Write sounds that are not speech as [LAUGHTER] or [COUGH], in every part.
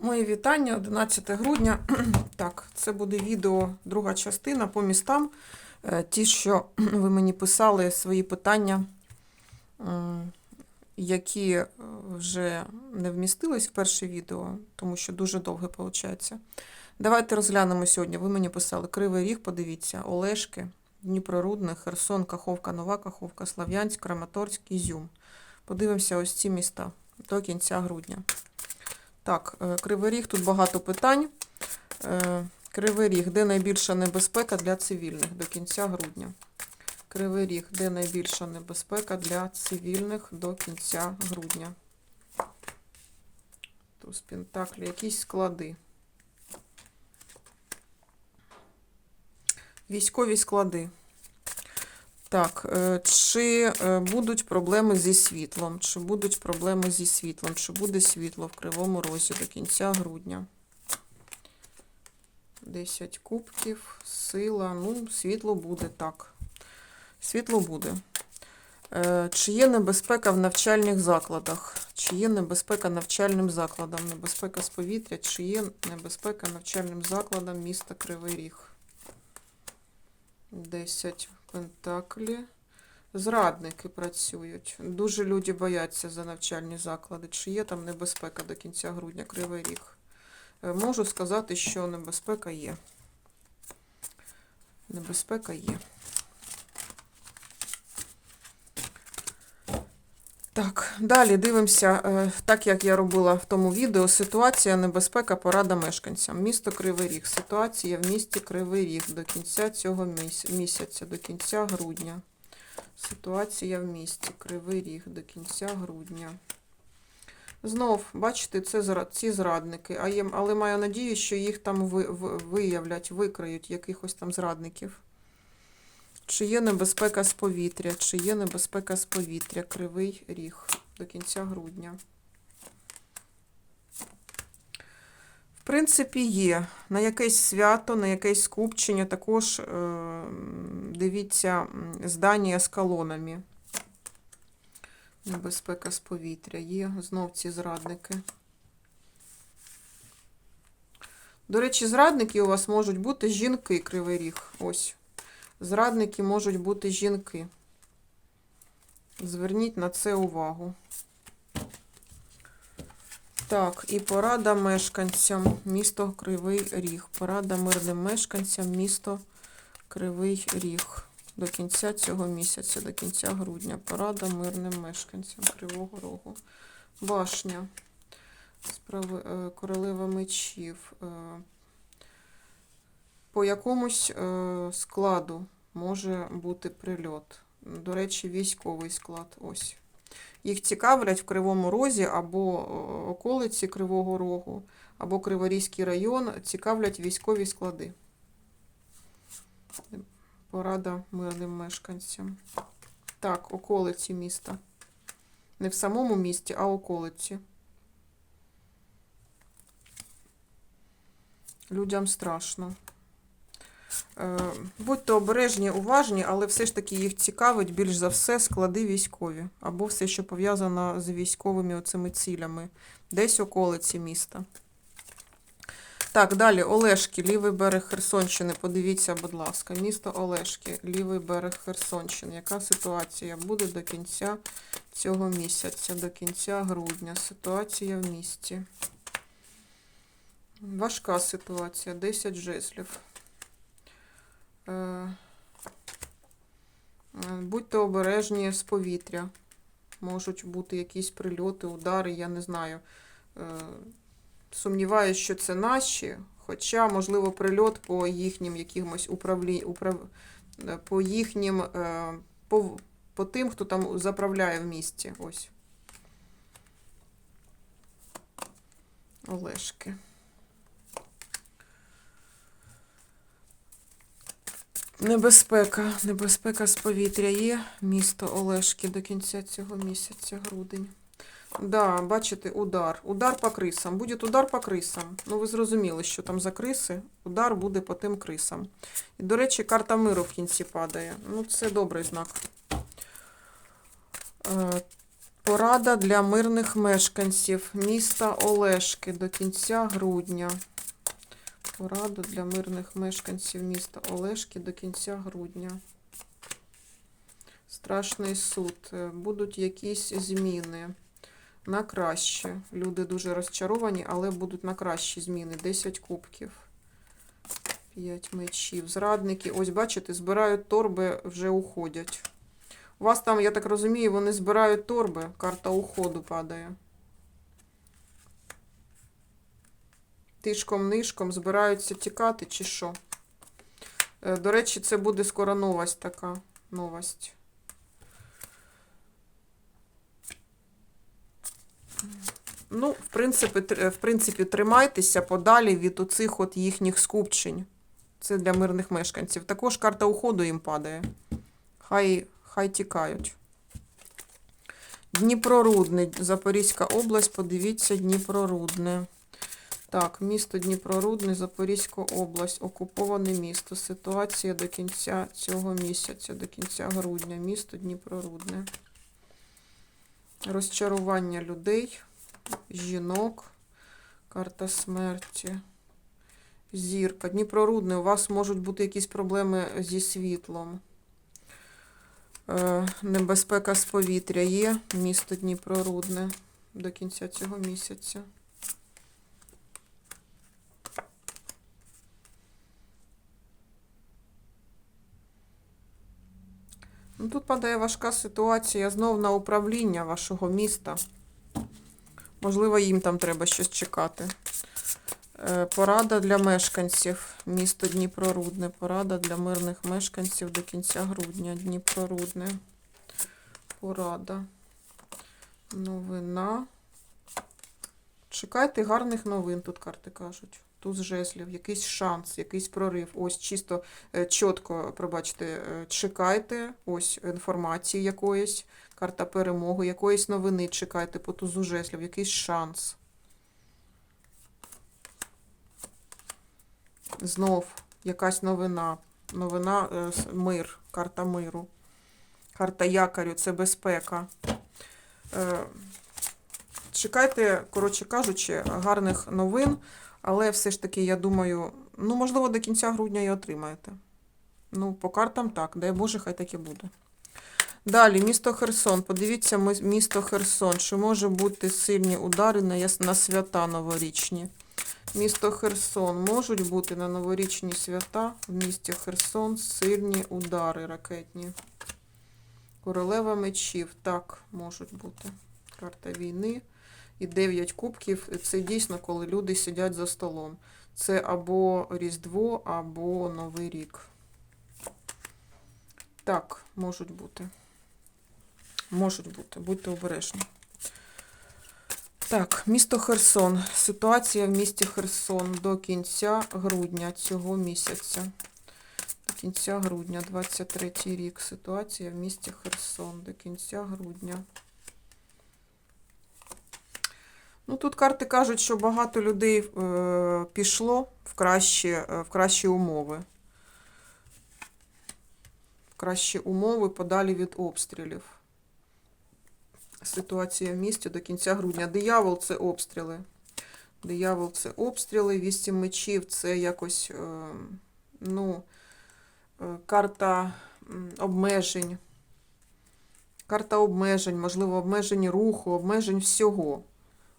Мої вітання 11 грудня. [CLEARS THROAT] Так, це буде відео, друга частина по містам. Е, Ті, що [CLEARS THROAT] ви мені писали свої питання, які е, вже не вмістились в перше відео, тому що дуже довге виходить. Давайте розглянемо сьогодні. Ви мені писали Кривий Ріг, подивіться, Олешки, Дніпрорудне, Херсон, Каховка, Нова Каховка, Слав'янськ, Краматорськ, Ізюм. Подивимося ось ці міста до кінця грудня. Так, е, Кривий Ріг, тут багато питань. Е, Кривий Ріг, де найбільша небезпека для цивільних до кінця грудня. Кривий Ріг, де найбільша небезпека для цивільних до кінця грудня. Туз Пентаклі, якісь склади. Військові склади. Так, е, чи е, будуть проблеми зі світлом? Чи будуть проблеми зі світлом? Чи буде світло в Кривому Розі до кінця грудня? 10 кубків, сила. Ну, світло буде так. Світло буде. Е, Чи є небезпека в навчальних закладах? Чи є небезпека навчальним закладам? Небезпека з повітря? Чи є небезпека навчальним закладам міста Кривий Ріг? 10 пентаклі. Зрадники працюють. Дуже люди бояться за навчальні заклади. Чи є там небезпека до кінця грудня Кривий Ріг? Е, Можу сказати, що небезпека є. Небезпека є. Так, далі дивимося, е, так як я робила в тому відео, ситуація, небезпека, порада мешканцям. Місто Кривий Ріг. Ситуація в місті Кривий Ріг до кінця цього місяця, до кінця грудня. Ситуація в місті Кривий Ріг до кінця грудня. Знов, бачите, це ці зрадники, але маю надію, що їх там ви, ви- виявлять, викриють якихось там зрадників. Чи є небезпека з повітря? Чи є небезпека з повітря? Кривий ріг до кінця грудня. В принципі, є. На якесь свято, на якесь скупчення також е, дивіться здання з колонами. Небезпека з повітря. Є знов ці зрадники. До речі, зрадники у вас можуть бути жінки Кривий Ріг. Ось. Зрадники можуть бути жінки. Зверніть на це увагу. Так, і порада мешканцям. Місто Кривий Ріг. Порада мирним мешканцям, місто Кривий Ріг. До кінця цього місяця, до кінця грудня. Порада мирним мешканцям Кривого Рогу. Башня. Е, королева мечів. По якомусь е, складу може бути прильот. До речі, військовий склад. Ось. Їх цікавлять в Кривому Розі або е, околиці Кривого Рогу, або Криворізький район, цікавлять військові склади. Порада мирним мешканцям. Так, околиці міста. Не в самому місті, а околиці. Людям страшно. Е, Будьте обережні, уважні, але все ж таки їх цікавить більш за все склади військові або все, що пов'язано з військовими оцими цілями, десь околиці міста. Так, далі Олешки, лівий берег Херсонщини. Подивіться, будь ласка, місто Олешки, лівий берег Херсонщини. Яка ситуація буде до кінця цього місяця, до кінця грудня? Ситуація в місті. Важка ситуація, 10 жезлів. Е, е, Будьте обережні з повітря. Можуть бути якісь прильоти, удари, я не знаю. Е, Сумніваюся, що це наші, хоча, можливо, прильот по їхнім якимось управлі... управ... по їхнім, по... по тим, хто там заправляє в місті. Ось. Олешки. Небезпека. Небезпека з повітря є. Місто Олешки до кінця цього місяця, грудень. Да, бачите, удар. Удар по крисам. Буде удар по крисам. Ну, ви зрозуміли, що там за криси. Удар буде по тим крисам. І, до речі, карта миру в кінці падає. Ну, це добрий знак. Е, Порада для мирних мешканців міста Олешки до кінця грудня. Порада для мирних мешканців міста Олешки до кінця грудня. Страшний суд. Е, Будуть якісь зміни на краще. Люди дуже розчаровані, але будуть на кращі зміни. 10 кубків. 5 мечів. Зрадники. Ось, бачите, збирають торби, вже уходять. У вас там, я так розумію, вони збирають торби. Карта уходу падає. Тишком-нишком збираються тікати чи що? Е, До речі, це буде скоро новость така. Новость. Ну, в принципі, в принципі, тримайтеся подалі від оцих от їхніх скупчень. Це для мирних мешканців. Також карта уходу їм падає. Хай, хай тікають. Дніпрорудне, Запорізька область, подивіться Дніпрорудне. Так, місто Дніпрорудне, Запорізька область, окуповане місто. Ситуація до кінця цього місяця, до кінця грудня. Місто Дніпрорудне. Розчарування людей, жінок, карта смерті. Зірка. Дніпрорудне, у вас можуть бути якісь проблеми зі світлом. Е, Небезпека з повітря є. Місто Дніпрорудне до кінця цього місяця. Тут падає важка ситуація знов на управління вашого міста. Можливо, їм там треба щось чекати. Е, Порада для мешканців. Місто Дніпрорудне. Порада для мирних мешканців до кінця грудня. Дніпрорудне. Порада. Новина. Чекайте гарних новин, тут карти кажуть. Туз жезлів, якийсь шанс, якийсь прорив. Ось чисто е, чітко, пробачте, е, чекайте. Ось інформації якоїсь, карта перемоги, якоїсь новини чекайте по тузу жезлів, якийсь шанс. Знов якась новина. Новина е, мир, карта миру. Карта якорю це безпека. Чекайте, коротше кажучи, гарних новин, але все ж таки, я думаю, ну, можливо, до кінця грудня і отримаєте. Ну, по картам так, дай Боже, хай так і буде. Далі, місто Херсон. Подивіться, місто Херсон. Чи може бути сильні удари на, на свята новорічні? Місто Херсон. Можуть бути на новорічні свята в місті Херсон сильні удари ракетні. Королева мечів. Так, можуть бути. Карта війни. І 9 кубків. Це дійсно, коли люди сидять за столом. Це або Різдво, або Новий рік. Так, можуть бути. Можуть бути. Будьте обережні. Так, місто Херсон. Ситуація в місті Херсон до кінця грудня цього місяця. До кінця грудня, 23 рік. Ситуація в місті Херсон до кінця грудня. Ну, тут карти кажуть, що багато людей е, пішло в кращі, е, в кращі умови. В кращі умови подалі від обстрілів. Ситуація в місті до кінця грудня. Диявол це обстріли. Диявол це обстріли. Вісім мечів це якось е, ну, е, карта обмежень. Карта обмежень, можливо, обмежень руху, обмежень всього.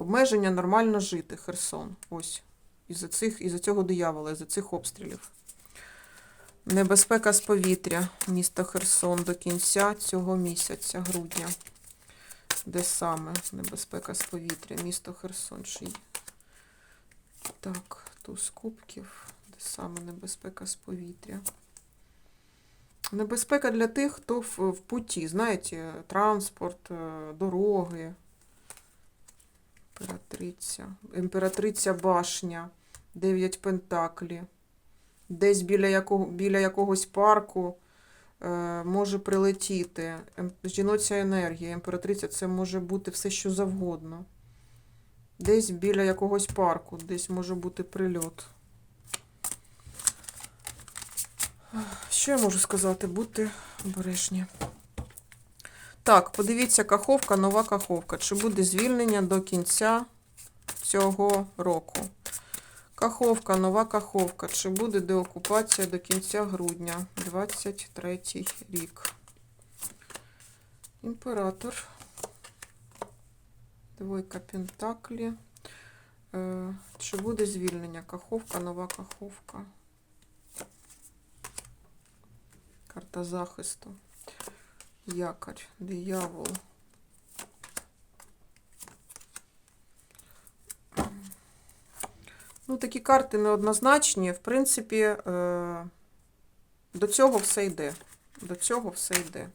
Обмеження нормально жити, Херсон. Ось. Із-за цих, із-за цього диявола, із-за цих обстрілів. Небезпека з повітря. Місто Херсон до кінця цього місяця, грудня. Де саме небезпека з повітря? Місто Херсон. Чий? Так, туз кубків. Де саме небезпека з повітря? Небезпека для тих, хто в, в путі, знаєте, транспорт, е, дороги. Імператриця. Імператриця башня. Дев'ять пентаклі. Десь біля, якого, біля якогось парку е, може прилетіти. Ем- Жіноча енергія, імператриця це може бути все, що завгодно. Десь біля якогось парку, десь може бути прильот. Що я можу сказати? Будьте обережні. Так, подивіться, каховка, нова каховка. Чи буде звільнення до кінця цього року? Каховка, нова каховка. Чи буде деокупація до кінця грудня 23 рік? Імператор. Двойка Пентаклі. Е, Чи буде звільнення? Каховка, нова каховка. Карта захисту. Якорь, диявол. Ну, такі карти неоднозначні. В принципі, е, до цього все йде. До цього все йде.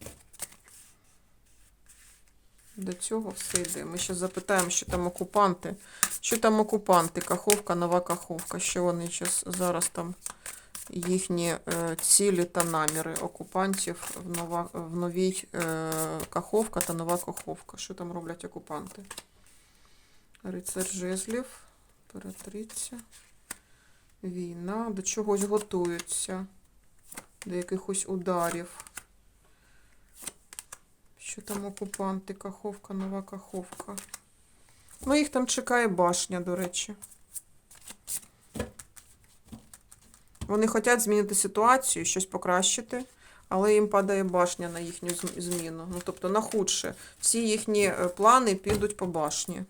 До цього все йде. Ми ще запитаємо, що там окупанти. Що там окупанти? Каховка, нова каховка. Що вони зараз там їхні е, цілі та наміри окупантів в, нова, в новій е, каховка та нова каховка. Що там роблять окупанти? Рицар жезлів, ператриця, війна, до чогось готуються, до якихось ударів. Що там окупанти? Каховка, нова каховка. Ну, їх там чекає башня, до речі. Вони хочуть змінити ситуацію, щось покращити, але їм падає башня на їхню зміну. Ну, тобто на худше. Всі їхні е, плани підуть по башні.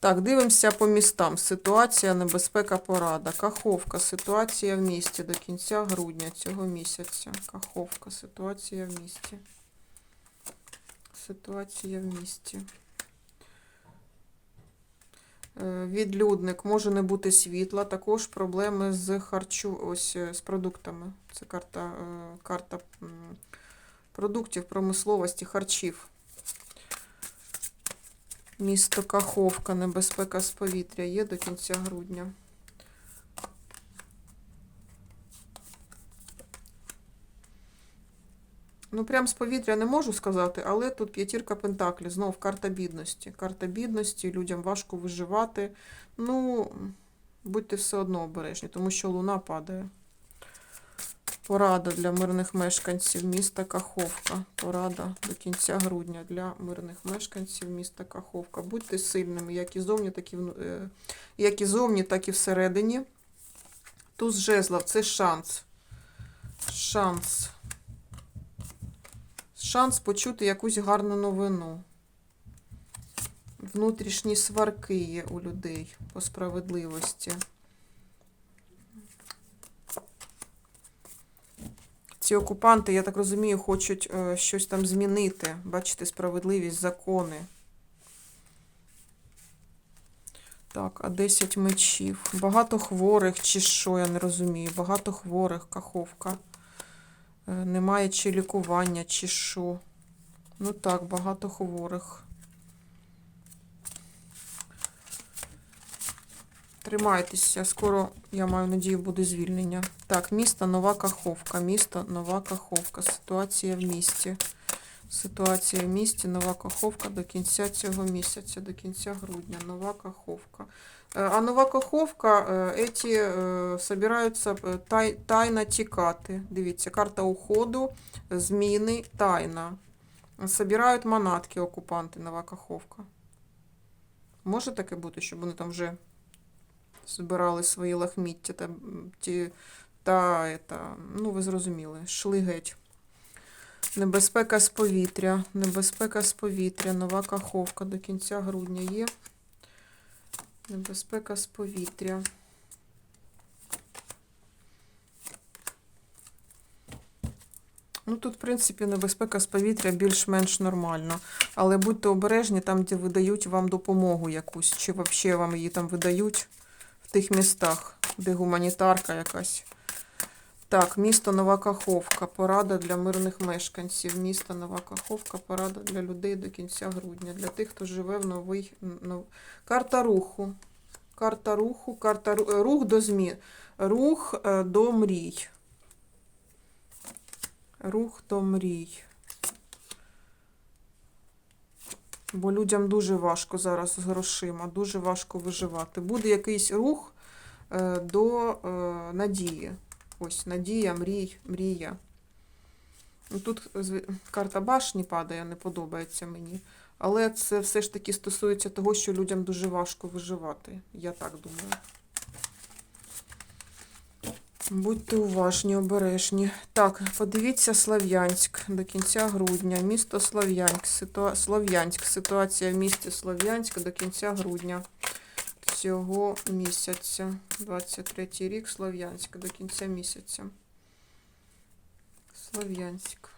Так, дивимося по містам. Ситуація, небезпека, порада. Каховка. Ситуація в місті до кінця грудня цього місяця. Каховка. Ситуація в місті. Ситуація в місті. Е, Відлюдник може не бути світла, також проблеми з харчу, ось е, з продуктами. Це карта, е, карта продуктів, промисловості, харчів. Місто Каховка, небезпека з повітря є до кінця грудня. Ну, прям з повітря не можу сказати, але тут п'ятірка пентаклів, знов карта бідності. Карта бідності, людям важко виживати. Ну, будьте все одно обережні, тому що луна падає. Порада для мирних мешканців міста Каховка. Порада до кінця грудня для мирних мешканців міста Каховка. Будьте сильними, як і зовні, так і, е, як і зовні, так і всередині. Туз жезлов це шанс. Шанс. Шанс почути якусь гарну новину. Внутрішні сварки є у людей по справедливості. Ці окупанти, я так розумію, хочуть е, щось там змінити. Бачите, справедливість, закони. Так, а 10 мечів. Багато хворих, чи що, я не розумію. Багато хворих, каховка. Е, Немає чи лікування, чи що. Ну так, багато хворих. Тримайтеся, скоро, я маю надію, буде звільнення. Так, місто Нова Каховка. Місто Нова Каховка. Ситуація в місті. Ситуація в місті, Нова Каховка до кінця цього місяця, до кінця грудня. Нова Каховка. Е, А Нова Каховка, е, эти е, собираються тай, тайно тікати. Дивіться, карта уходу, зміни, тайна. Собирають манатки окупанти, Нова Каховка. Може таке бути, щоб вони там вже збирали свої лахміття та, та, eta, ну ви зрозуміли, шли геть. Небезпека з повітря, небезпека з повітря, нова каховка до кінця грудня є. Небезпека з повітря. Ну, тут, в принципі, небезпека з повітря більш-менш нормальна. Але будьте обережні там, де видають вам допомогу якусь, чи взагалі вам її там видають в тих містах, де гуманітарка якась. Так, місто Нова Каховка. Порада для мирних мешканців. Місто Нова Каховка. Порада для людей до кінця грудня. Для тих, хто живе в новий. нов- Карта руху. Карта руху, карта е, рух до змін. Рух е, до мрій. Рух до мрій. Бо людям дуже важко зараз з грошима, дуже важко виживати. Буде якийсь рух е, до надії. Ось надія, мрій, мрія. Ну, Тут карта башні падає, не подобається мені. Але це все ж таки стосується того, що людям дуже важко виживати. Я так думаю. Будьте уважні, обережні. Так, подивіться Слов'янськ до кінця грудня. Місто Слов'янськ. Ситуа... Слов'янськ. Ситуація в місті Слов'янськ до кінця грудня цього місяця. 23 рік Слов'янськ до кінця місяця. Слов'янськ.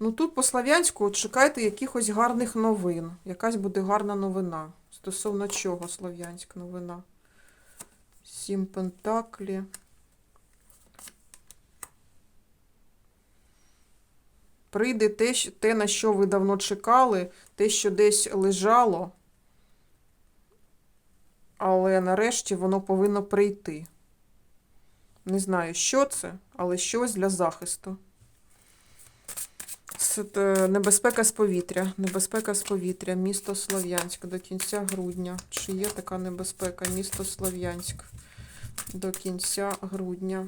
Ну тут по Слов'янську от шукайте якихось гарних новин. Якась буде гарна новина. Стосовно чого Слов'янськ новина? Сім Пентаклі. Прийде те, те, на що ви давно чекали, те, що десь лежало, але нарешті воно повинно прийти. Не знаю, що це, але щось для захисту. Е, небезпека з повітря. Небезпека з повітря. Місто Слов'янськ до кінця грудня. Чи є така небезпека? Місто Слов'янськ до кінця грудня.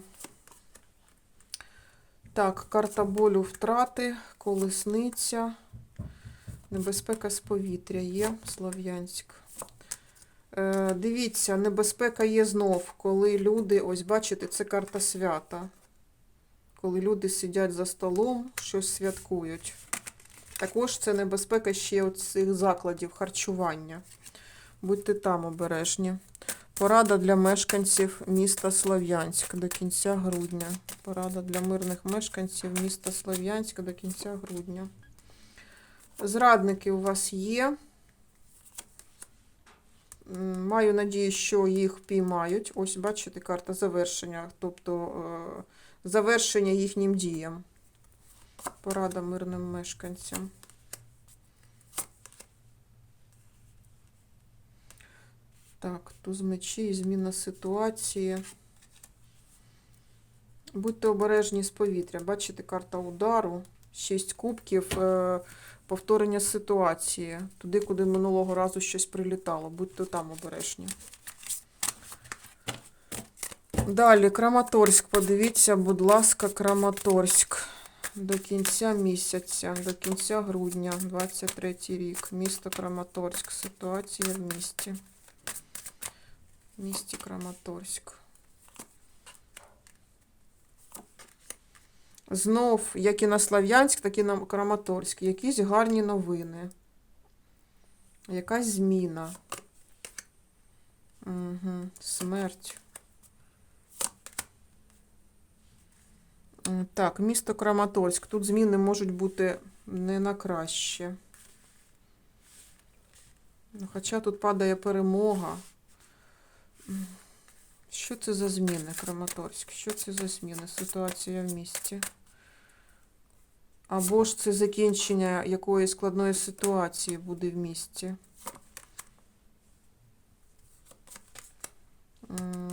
Так, карта болю втрати, колесниця. Небезпека з повітря є Слов'янськ. Е, дивіться, небезпека є знов, коли люди, ось бачите, це карта свята. Коли люди сидять за столом, щось святкують. Також це небезпека ще от цих закладів харчування. Будьте там обережні. Порада для мешканців міста Слов'янськ до кінця грудня. Порада для мирних мешканців міста Слов'янськ до кінця грудня. Зрадники у вас є. Маю надію, що їх піймають. Ось, бачите, карта завершення, тобто е, завершення їхнім діям. Порада мирним мешканцям. Так, туз мечі, зміна ситуації. Будьте обережні з повітря. Бачите, карта удару, шість кубків, е, повторення ситуації. Туди, куди минулого разу щось прилітало. Будьте там обережні. Далі, Краматорськ. Подивіться, будь ласка, Краматорськ. До кінця місяця, до кінця грудня, 23 рік. Місто Краматорськ. Ситуація в місті. Місті Краматорськ. Знов, як і на Слав'янськ, так і на Краматорськ. Якісь гарні новини. Якась зміна. Угу. Смерть. Так, місто Краматорськ. Тут зміни можуть бути не на краще. Ну, Хоча тут падає перемога. Що це за зміни, Краматорськ? Що це за зміни? Ситуація в місті. Або ж це закінчення якоїсь складної ситуації буде в місті.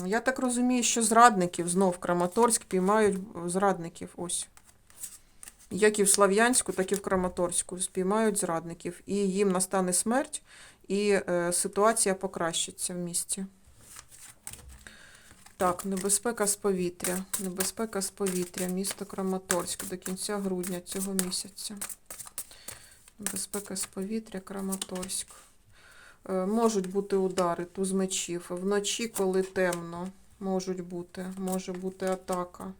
Я так розумію, що зрадників знов Краматорськ піймають зрадників. Ось. Як і в Слав'янську, так і в Краматорську спіймають зрадників. І їм настане смерть, і е, ситуація покращиться в місті. Так, небезпека з повітря. Небезпека з повітря. Місто Краматорськ до кінця грудня цього місяця. Небезпека з повітря, Краматорськ. Е, Можуть бути удари, туз мечів. Вночі, коли темно, можуть бути. Може бути атака.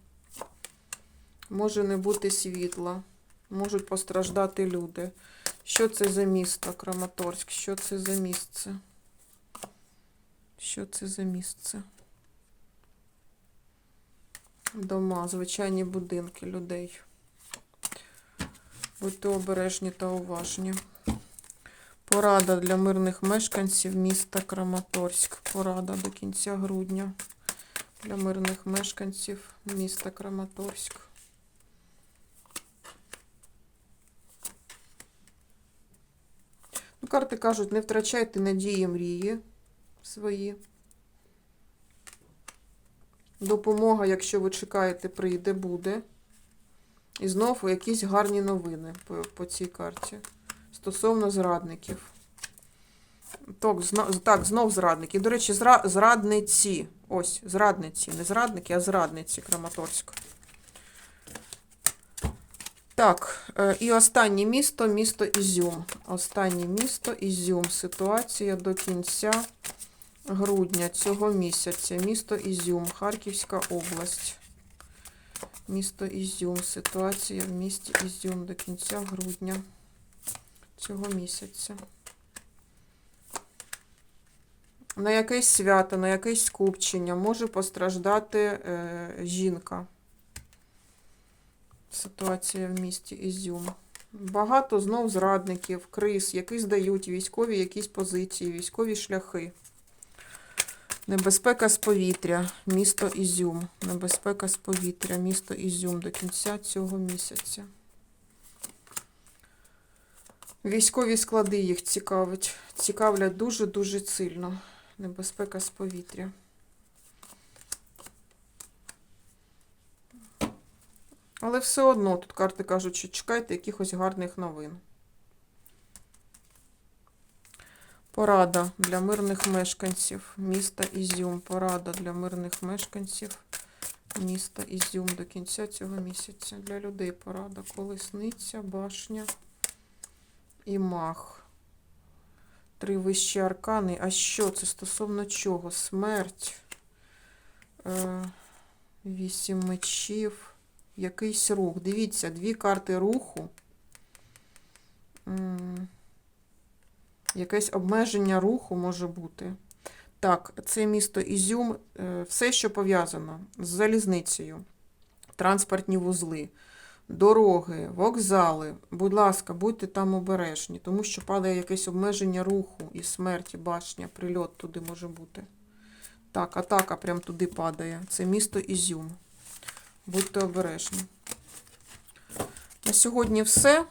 Може не бути світла. Можуть постраждати люди. Що це за місто Краматорськ? Що це за місце? Що це за місце? Дома, звичайні будинки людей. Будьте обережні та уважні. Порада для мирних мешканців міста Краматорськ. Порада до кінця грудня для мирних мешканців міста Краматорськ. Ну, карти кажуть, не втрачайте надії мрії свої. Допомога, якщо ви чекаєте, прийде, буде. І знову якісь гарні новини по, по цій карті. Стосовно зрадників. Так, зно- так, знов зрадники. До речі, зра, зрадниці. Ось, зрадниці. Не зрадники, а зрадниці Краматорськ. Так, е, і останнє місто місто Ізюм. Останнє місто Ізюм. Ситуація до кінця грудня цього місяця. Місто Ізюм, Харківська область. Місто Ізюм. Ситуація в місті Ізюм до кінця грудня цього місяця. На якесь свято, на якесь скупчення може постраждати е, жінка. Ситуація в місті Ізюм. Багато знов зрадників, криз, які здають військові якісь позиції, військові шляхи. Небезпека з повітря, місто Ізюм. Небезпека з повітря, місто Ізюм до кінця цього місяця. Військові склади їх цікавить. Цікавлять дуже-дуже сильно. Небезпека з повітря. Але все одно тут карти кажуть, що чекайте якихось гарних новин. Порада для мирних мешканців міста Ізюм. Порада для мирних мешканців міста Ізюм до кінця цього місяця. Для людей порада. Колесниця, башня і мах. Три вищі аркани. А що це стосовно чого? Смерть. Е, Вісім мечів. Якийсь рух. Дивіться, дві карти руху. Якесь обмеження руху може бути. Так, це місто Ізюм, е, все, що пов'язано з залізницею, транспортні вузли, дороги, вокзали. Будь ласка, будьте там обережні, тому що падає якесь обмеження руху і смерті, башня, прильот туди може бути. Так, атака прям туди падає. Це місто Ізюм. Будьте обережні. На сьогодні все.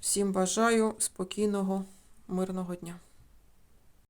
Всім бажаю спокійного, мирного дня.